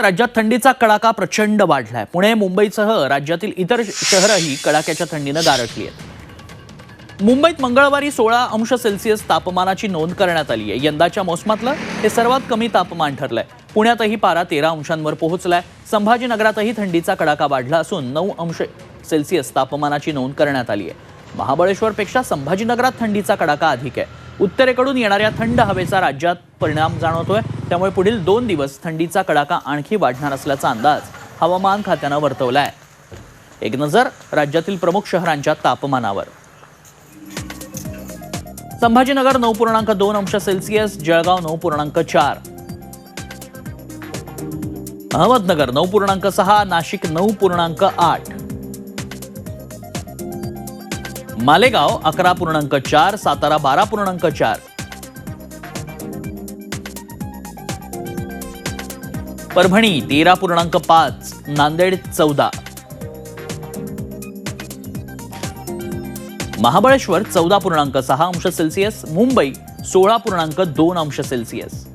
राज्यात थंडीचा कडाका प्रचंड वाढलाय. पुणे मुंबईसह राज्यातील इतर शहरही कडाक्याच्या थंडीनं गारठली आहेत. मुंबईत मंगळवारी सोळा अंश सेल्सिअस तापमानाची नोंद करण्यात आली आहे. यंदाच्या मोसमातलं हे सर्वात कमी तापमान ठरलंय. पुण्यातही पारा तेरा अंशांवर पोहोचलाय. संभाजीनगरातही थंडीचा कडाका वाढला असून नऊ अंश सेल्सिअस तापमानाची नोंद करण्यात आली आहे. महाबळेश्वरपेक्षा संभाजीनगरात थंडीचा कडाका अधिक आहे. उत्तरेकडून येणाऱ्या थंड हवेचा राज्यात परिणाम जाणवतोय. त्यामुळे पुढील दोन दिवस थंडीचा कडाका आणखी वाढणार असल्याचा अंदाज हवामान खात्यानं वर्तवला आहे एक नजर राज्यातील प्रमुख शहरांच्या तापमानावर. संभाजीनगर नऊ पूर्णांक दोन अंश सेल्सिअस जळगाव नऊ पूर्णांक चार. अहमदनगर नऊ पूर्णांक सहा नाशिक नऊ पूर्णांक आठ. मालेगाव अकरा पूर्णांक चार सातारा बारा पूर्णांक चार. परभणी तेरा पूर्णांक पाच नांदेड चौदा. महाबळेश्वर चौदा पूर्णांक सहा अंश सेल्सिअस मुंबई सोळा पूर्णांक दोन अंश सेल्सिअस.